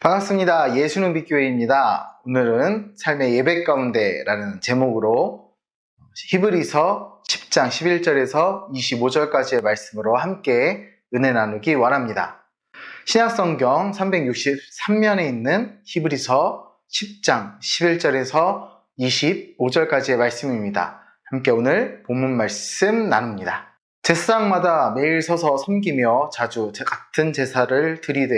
반갑습니다. 예수는 빛교회입니다. 오늘은 삶의 예배 가운데라는 제목으로 히브리서 10장 11절에서 25절까지의 말씀으로 함께 은혜 나누기 원합니다. 신약성경 363면에 있는 히브리서 10장 11절에서 25절까지의 말씀입니다. 함께 오늘 본문 말씀 나눕니다. 제사장마다 매일 서서 섬기며 자주 같은 제사를 드리되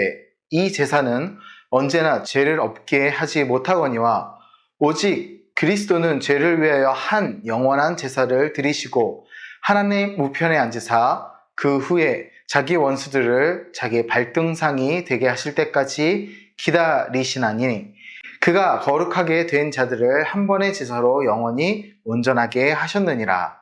이 제사는 언제나 죄를 없게 하지 못하거니와 오직 그리스도는 죄를 위하여 한 영원한 제사를 드리시고 하나님 우편에 앉으사 그 후에 자기 원수들을 자기 발등상이 되게 하실 때까지 기다리시나니 그가 거룩하게 된 자들을 한 번의 제사로 영원히 온전하게 하셨느니라.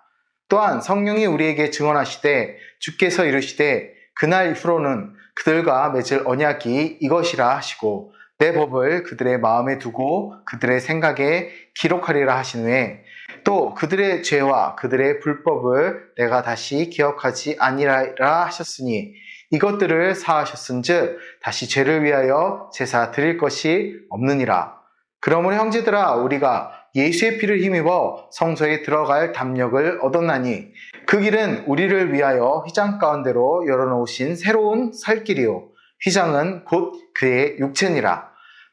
또한 성령이 우리에게 증언하시되 주께서 이르시되 그날 이후로는 그들과 맺을 언약이 이것이라 하시고 내 법을 그들의 마음에 두고 그들의 생각에 기록하리라 하신 후에 또 그들의 죄와 그들의 불법을 내가 다시 기억하지 아니라 하셨으니 이것들을 사하셨은즉 다시 죄를 위하여 제사 드릴 것이 없느니라. 그러므로 형제들아 우리가 예수의 피를 힘입어 성소에 들어갈 담력을 얻었나니 그 길은 우리를 위하여 휘장 가운데로 열어놓으신 새로운 살 길이요 휘장은 곧 그의 육체니라.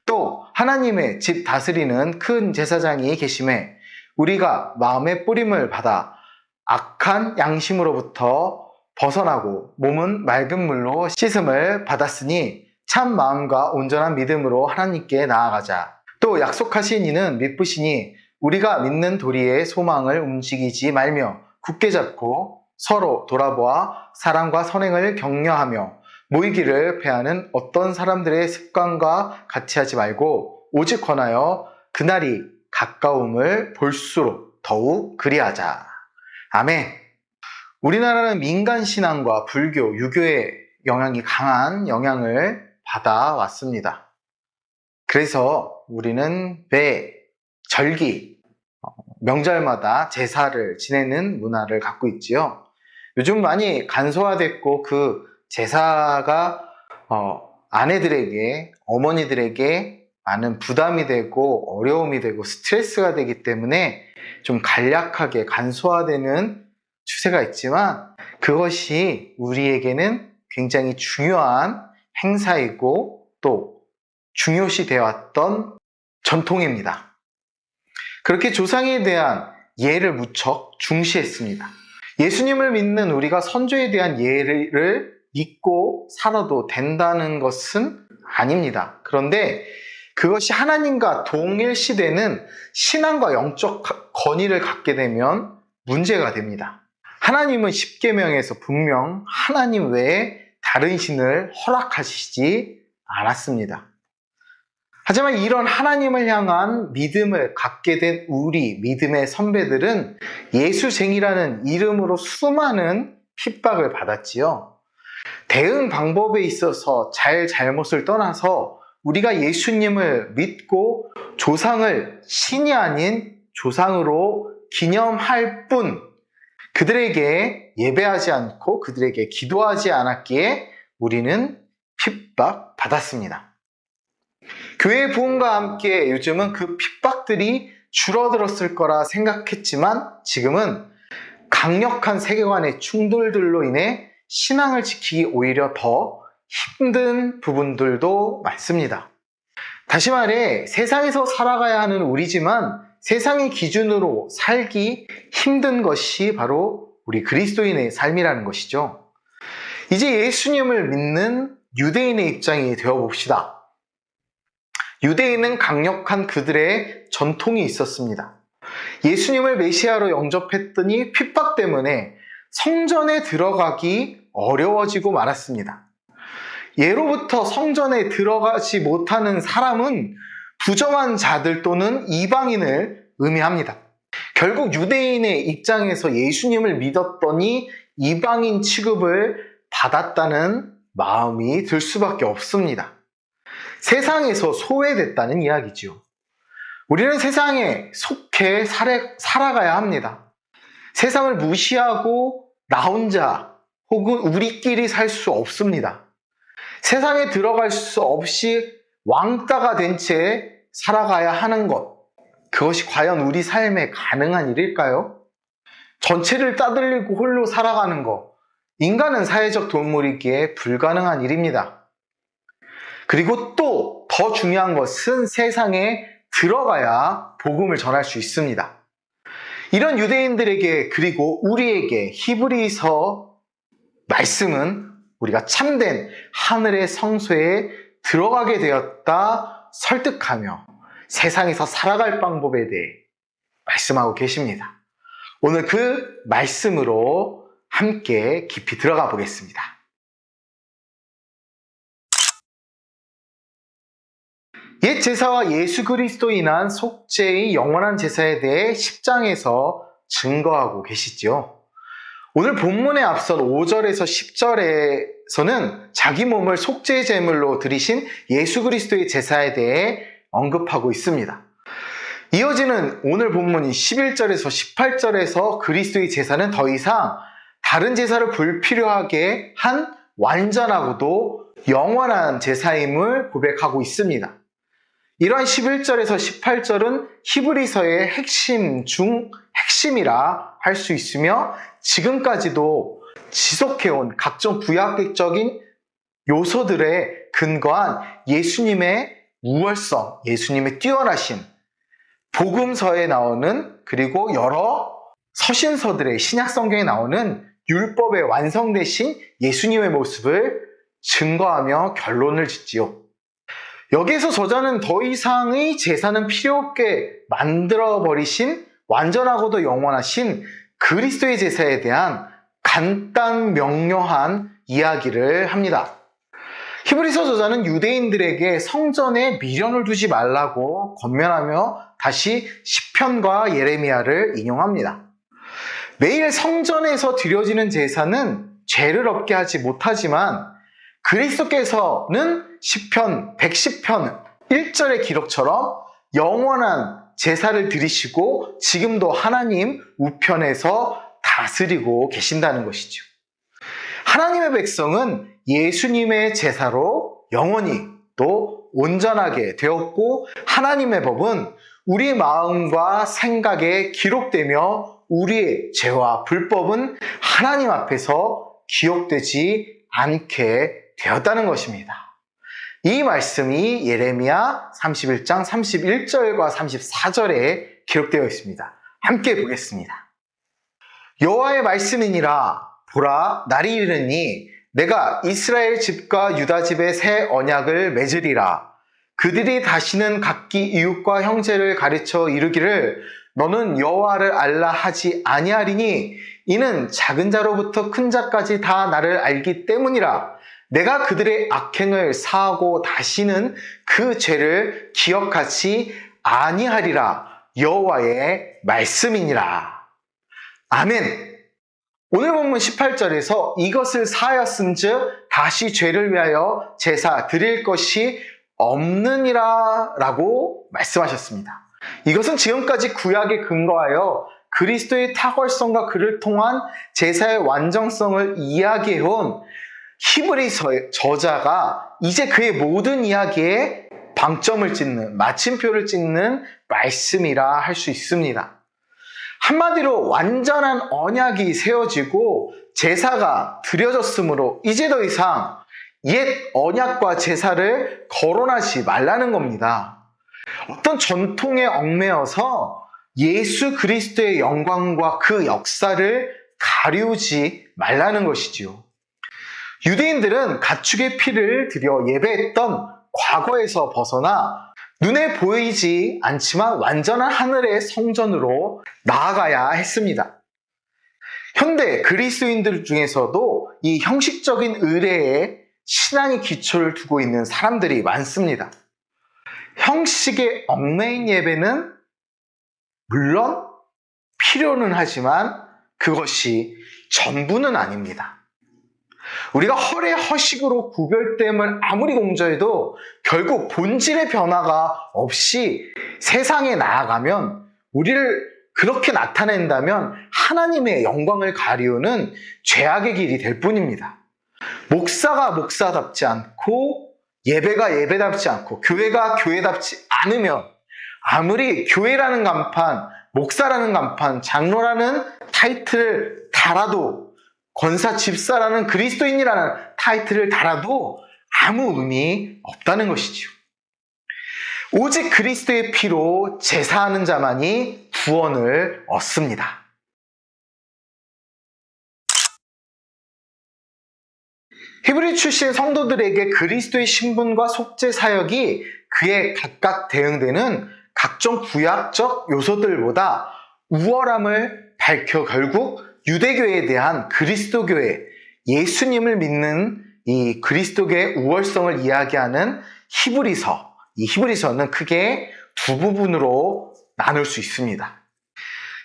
또 하나님의 집 다스리는 큰 제사장이 계심에 우리가 마음의 뿌림을 받아 악한 양심으로부터 벗어나고 몸은 맑은 물로 씻음을 받았으니 참 마음과 온전한 믿음으로 하나님께 나아가자. 또 약속하신 이는 믿으시니 우리가 믿는 도리의 소망을 움직이지 말며 굳게 잡고 서로 돌아보아 사랑과 선행을 격려하며 모이기를 패하는 어떤 사람들의 습관과 같이 하지 말고 오직 권하여 그날이 가까움을 볼수록 더욱 그리하자. 아멘. 우리나라는 민간 신앙과 불교, 유교의 영향이 강한 영향을 받아왔습니다. 그래서 우리는 매 절기, 어, 명절마다 제사를 지내는 문화를 갖고 있지요. 요즘 많이 간소화됐고 그 제사가 어, 아내들에게, 어머니들에게 많은 부담이 되고 어려움이 되고 스트레스가 되기 때문에 좀 간략하게 간소화되는 추세가 있지만 그것이 우리에게는 굉장히 중요한 행사이고 또 중요시 되어왔던 전통입니다. 그렇게 조상에 대한 예를 무척 중시했습니다. 예수님을 믿는 우리가 선조에 대한 예를 믿고 살아도 된다는 것은 아닙니다. 그런데 그것이 하나님과 동일시되는 신앙과 영적 권위를 갖게 되면 문제가 됩니다. 하나님은 십계명에서 분명 하나님 외에 다른 신을 허락하시지 않았습니다. 하지만 이런 하나님을 향한 믿음을 갖게 된 우리 믿음의 선배들은 예수쟁이라는 이름으로 수많은 핍박을 받았지요. 대응 방법에 있어서 잘 잘못을 떠나서 우리가 예수님을 믿고 조상을 신이 아닌 조상으로 기념할 뿐 그들에게 예배하지 않고 그들에게 기도하지 않았기에 우리는 핍박 받았습니다. 교회 부흥과 함께 요즘은 그 핍박들이 줄어들었을 거라 생각했지만 지금은 강력한 세계관의 충돌들로 인해 신앙을 지키기 오히려 더 힘든 부분들도 많습니다. 다시 말해 세상에서 살아가야 하는 우리지만 세상의 기준으로 살기 힘든 것이 바로 우리 그리스도인의 삶이라는 것이죠. 이제 예수님을 믿는 유대인의 입장이 되어 봅시다. 유대인은 강력한 그들의 전통이 있었습니다. 예수님을 메시아로 영접했더니 핍박 때문에 성전에 들어가기 어려워지고 말았습니다. 예로부터 성전에 들어가지 못하는 사람은 부정한 자들 또는 이방인을 의미합니다. 결국 유대인의 입장에서 예수님을 믿었더니 이방인 취급을 받았다는 마음이 들 수밖에 없습니다. 세상에서 소외됐다는 이야기지요. 우리는 세상에 속해 살아, 살아가야 합니다. 세상을 무시하고 나 혼자 혹은 우리끼리 살 수 없습니다. 세상에 들어갈 수 없이 왕따가 된 채 살아가야 하는 것. 그것이 과연 우리 삶에 가능한 일일까요? 전체를 따돌리고 홀로 살아가는 것. 인간은 사회적 동물이기에 불가능한 일입니다. 그리고 또 더 중요한 것은 세상에 들어가야 복음을 전할 수 있습니다. 이런 유대인들에게 그리고 우리에게 히브리서 말씀은 우리가 참된 하늘의 성소에 들어가게 되었다 설득하며 세상에서 살아갈 방법에 대해 말씀하고 계십니다. 오늘 그 말씀으로 함께 깊이 들어가 보겠습니다. 옛 제사와 예수 그리스도 인한 속죄의 영원한 제사에 대해 10장에서 증거하고 계시죠. 오늘 본문에 앞선 5절에서 10절에서는 자기 몸을 속죄 제물로 드리신 예수 그리스도의 제사에 대해 언급하고 있습니다. 이어지는 오늘 본문인 11절에서 18절에서 그리스도의 제사는 더 이상 다른 제사를 불필요하게 한 완전하고도 영원한 제사임을 고백하고 있습니다. 이러한 11절에서 18절은 히브리서의 핵심 중 핵심이라 할 수 있으며 지금까지도 지속해온 각종 구약적인 요소들에 근거한 예수님의 우월성, 예수님의 뛰어나신 복음서에 나오는 그리고 여러 서신서들의 신약 성경에 나오는 율법의 완성되신 예수님의 모습을 증거하며 결론을 짓지요. 여기에서 저자는 더 이상의 제사는 필요 없게 만들어 버리신 완전하고도 영원하신 그리스도의 제사에 대한 간단 명료한 이야기를 합니다. 히브리서 저자는 유대인들에게 성전에 미련을 두지 말라고 권면하며 다시 시편과 예레미야를 인용합니다. 매일 성전에서 드려지는 제사는 죄를 없게 하지 못하지만 그리스도께서는 시편 110편 1절의 기록처럼 영원한 제사를 드리시고 지금도 하나님 우편에서 다스리고 계신다는 것이죠. 하나님의 백성은 예수님의 제사로 영원히 또 온전하게 되었고 하나님의 법은 우리 마음과 생각에 기록되며 우리의 죄와 불법은 하나님 앞에서 기억되지 않게 되었다는 것입니다. 이 말씀이 예레미야 31장 31절과 34절에 기록되어 있습니다. 함께 보겠습니다. 여호와의 말씀이니라 보라 날이 이르니 내가 이스라엘 집과 유다 집의 새 언약을 맺으리라 그들이 다시는 각기 이웃과 형제를 가르쳐 이르기를 너는 여호와를 알라 하지 아니하리니 이는 작은 자로부터 큰 자까지 다 나를 알기 때문이라 내가 그들의 악행을 사하고 다시는 그 죄를 기억하지 아니하리라 여호와의 말씀이니라. 아멘. 오늘 본문 18절에서 이것을 사하였음즉 다시 죄를 위하여 제사 드릴 것이 없느니라 라고 말씀하셨습니다. 이것은 지금까지 구약에 근거하여 그리스도의 탁월성과 그를 통한 제사의 완전성을 이야기해온 히브리서 저자가 이제 그의 모든 이야기에 방점을 찍는, 마침표를 찍는 말씀이라 할 수 있습니다. 한마디로 완전한 언약이 세워지고 제사가 드려졌으므로 이제 더 이상 옛 언약과 제사를 거론하지 말라는 겁니다. 어떤 전통에 얽매여서 예수 그리스도의 영광과 그 역사를 가리우지 말라는 것이지요. 유대인들은 가축의 피를 들여 예배했던 과거에서 벗어나 눈에 보이지 않지만 완전한 하늘의 성전으로 나아가야 했습니다. 현대 그리스도인들 중에서도 이 형식적인 의례에 신앙의 기초를 두고 있는 사람들이 많습니다. 형식에 얽매인 예배는 물론 필요는 하지만 그것이 전부는 아닙니다. 우리가 허례 허식으로 구별됨을 아무리 공조해도 결국 본질의 변화가 없이 세상에 나아가면 우리를 그렇게 나타낸다면 하나님의 영광을 가리우는 죄악의 길이 될 뿐입니다. 목사가 목사답지 않고 예배가 예배답지 않고 교회가 교회답지 않으면 아무리 교회라는 간판, 목사라는 간판, 장로라는 타이틀을 달아도 권사 집사라는 그리스도인이라는 타이틀을 달아도 아무 의미 없다는 것이지요. 오직 그리스도의 피로 제사하는 자만이 구원을 얻습니다. 히브리 출신 성도들에게 그리스도의 신분과 속죄 사역이 그에 각각 대응되는 각종 구약적 요소들보다 우월함을 밝혀 결국 유대교에 대한 그리스도교회, 예수님을 믿는 이 그리스도교의 우월성을 이야기하는 히브리서, 이 히브리서는 크게 두 부분으로 나눌 수 있습니다.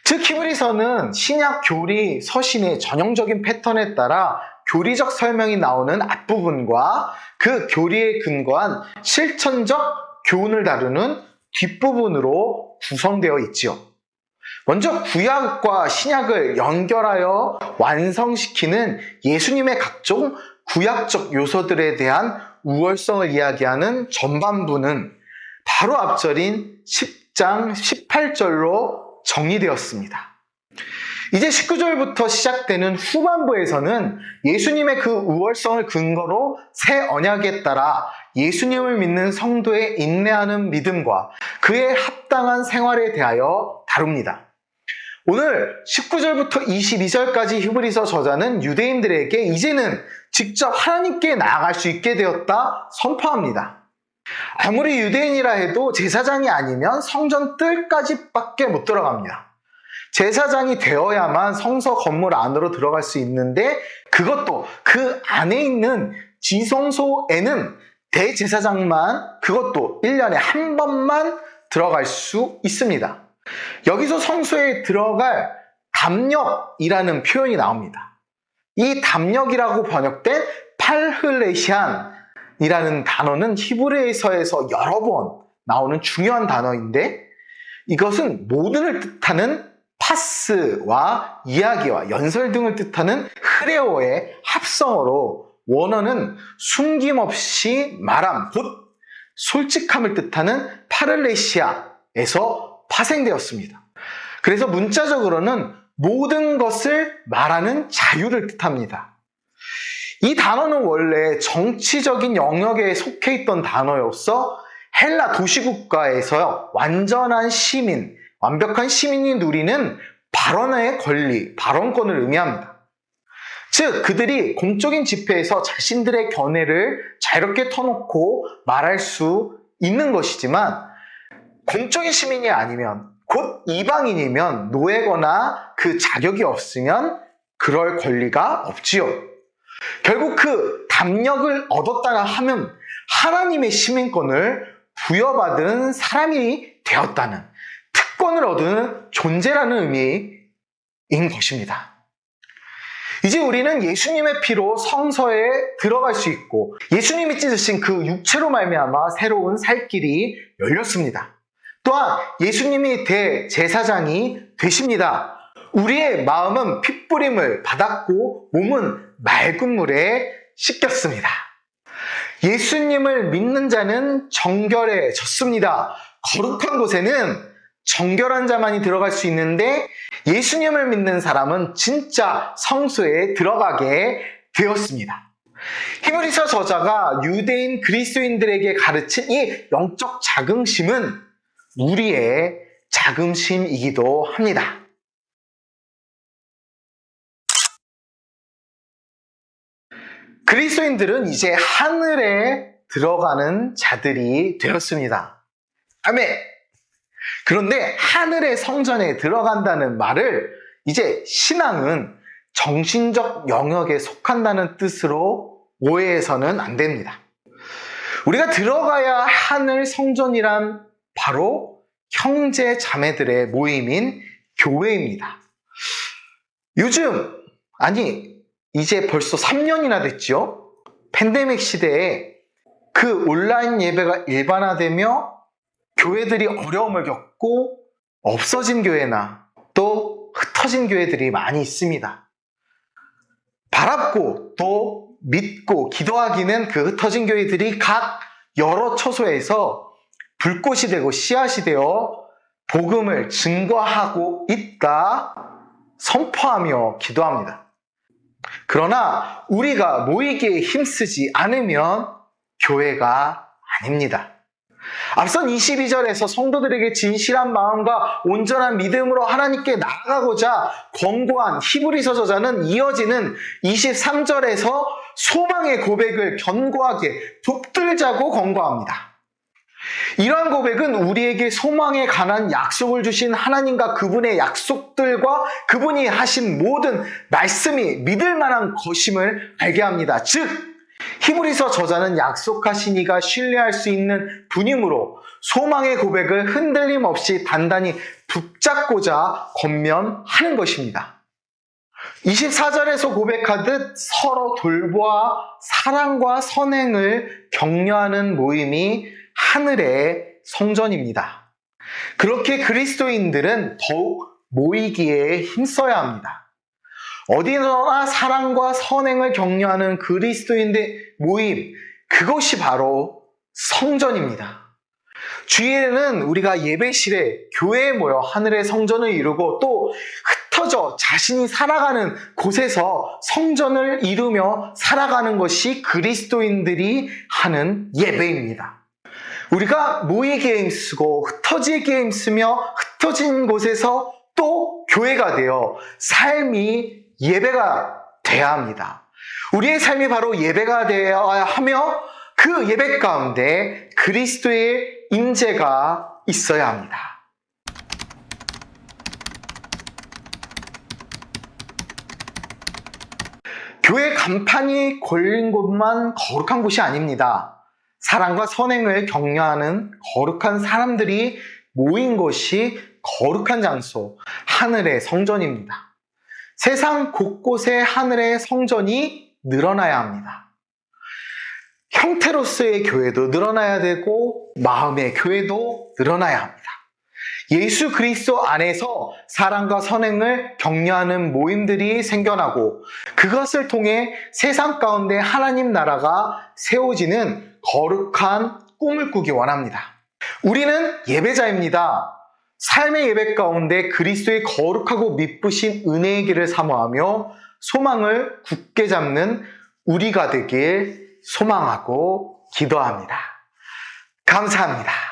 즉 히브리서는 신약 교리 서신의 전형적인 패턴에 따라 교리적 설명이 나오는 앞부분과 그 교리에 근거한 실천적 교훈을 다루는 뒷부분으로 구성되어 있지요. 먼저 구약과 신약을 연결하여 완성시키는 예수님의 각종 구약적 요소들에 대한 우월성을 이야기하는 전반부는 바로 앞절인 10장 18절로 정리되었습니다. 이제 19절부터 시작되는 후반부에서는 예수님의 그 우월성을 근거로 새 언약에 따라 예수님을 믿는 성도의 인내하는 믿음과 그에 합당한 생활에 대하여 다룹니다. 오늘 19절부터 22절까지 히브리서 저자는 유대인들에게 이제는 직접 하나님께 나아갈 수 있게 되었다 선포합니다. 아무리 유대인이라 해도 제사장이 아니면 성전 뜰까지밖에 못 들어갑니다. 제사장이 되어야만 성서 건물 안으로 들어갈 수 있는데 그것도 그 안에 있는 지성소에는 대제사장만 그것도 1년에 한 번만 들어갈 수 있습니다. 여기서 성소에 들어갈 담력이라는 표현이 나옵니다. 이 담력이라고 번역된 팔흘레시안이라는 단어는 히브리서에서 여러 번 나오는 중요한 단어인데 이것은 모든을 뜻하는 파스와 이야기와 연설 등을 뜻하는 흐레오의 합성어로 원어는 숨김없이 말함, 곧 솔직함을 뜻하는 파를레시아에서 파생되었습니다. 그래서 문자적으로는 모든 것을 말하는 자유를 뜻합니다. 이 단어는 원래 정치적인 영역에 속해 있던 단어로서 헬라 도시국가에서 완전한 시민, 완벽한 시민이 누리는 발언의 권리, 발언권을 의미합니다. 즉, 그들이 공적인 집회에서 자신들의 견해를 자유롭게 터놓고 말할 수 있는 것이지만, 공적인 시민이 아니면, 곧 이방인이면, 노예거나 그 자격이 없으면 그럴 권리가 없지요. 결국 그 담력을 얻었다가 하면 하나님의 시민권을 부여받은 사람이 되었다는 특권을 얻은 존재라는 의미인 것입니다. 이제 우리는 예수님의 피로 성서에 들어갈 수 있고 예수님이 찢으신 그 육체로 말미암아 새로운 살 길이 열렸습니다. 또한 예수님이 대제사장이 되십니다. 우리의 마음은 핏부림을 받았고 몸은 맑은 물에 씻겼습니다. 예수님을 믿는 자는 정결해졌습니다. 거룩한 곳에는 정결한 자만이 들어갈 수 있는데 예수님을 믿는 사람은 진짜 성소에 들어가게 되었습니다. 히브리서 저자가 유대인 그리스도인들에게 가르친 이 영적 자긍심은 우리의 자긍심이기도 합니다. 그리스도인들은 이제 하늘에 들어가는 자들이 되었습니다. 아멘. 그런데 하늘의 성전에 들어간다는 말을 이제 신앙은 정신적 영역에 속한다는 뜻으로 오해해서는 안 됩니다. 우리가 들어가야 하늘 성전이란 바로 형제 자매들의 모임인 교회입니다. 요즘, 아니, 이제 벌써 3년이나 됐죠? 팬데믹 시대에 그 온라인 예배가 일반화되며 교회들이 어려움을 겪고 없어진 교회나 또 흩어진 교회들이 많이 있습니다. 바랍고 또 믿고 기도하기는 그 흩어진 교회들이 각 여러 처소에서 불꽃이 되고 씨앗이 되어 복음을 증거하고 있다 선포하며 기도합니다. 그러나 우리가 모이기에 힘쓰지 않으면 교회가 아닙니다. 앞선 22절에서 성도들에게 진실한 마음과 온전한 믿음으로 하나님께 나아가고자 권고한 히브리서 저자는 이어지는 23절에서 소망의 고백을 견고하게 붙들자고 권고합니다. 이러한 고백은 우리에게 소망에 관한 약속을 주신 하나님과 그분의 약속들과 그분이 하신 모든 말씀이 믿을 만한 것임을 알게 합니다. 즉, 히브리서 저자는 약속하신 이가 신뢰할 수 있는 분임으로 소망의 고백을 흔들림 없이 단단히 붙잡고자 권면하는 것입니다. 24절에서 고백하듯 서로 돌보아 사랑과 선행을 격려하는 모임이 하늘의 성전입니다. 그렇게 그리스도인들은 더욱 모이기에 힘써야 합니다. 어디서나 사랑과 선행을 격려하는 그리스도인의 모임, 그것이 바로 성전입니다. 주일에는 우리가 예배실에 교회에 모여 하늘의 성전을 이루고 또 흩어져 자신이 살아가는 곳에서 성전을 이루며 살아가는 것이 그리스도인들이 하는 예배입니다. 우리가 모이기에 힘쓰고 흩어지기에 힘쓰며 흩어진 곳에서 또 교회가 되어 삶이 예배가 돼야 합니다. 우리의 삶이 바로 예배가 되어야 하며 그 예배 가운데 그리스도의 임재가 있어야 합니다. 교회 간판이 걸린 곳만 거룩한 곳이 아닙니다. 사랑과 선행을 격려하는 거룩한 사람들이 모인 것이 거룩한 장소, 하늘의 성전입니다. 세상 곳곳에 하늘의 성전이 늘어나야 합니다. 형태로서의 교회도 늘어나야 되고 마음의 교회도 늘어나야 합니다. 예수 그리스도 안에서 사랑과 선행을 격려하는 모임들이 생겨나고 그것을 통해 세상 가운데 하나님 나라가 세워지는 거룩한 꿈을 꾸기 원합니다. 우리는 예배자입니다. 삶의 예배 가운데 그리스도의 거룩하고 미쁘신 은혜의 길을 사모하며 소망을 굳게 잡는 우리가 되길 소망하고 기도합니다. 감사합니다.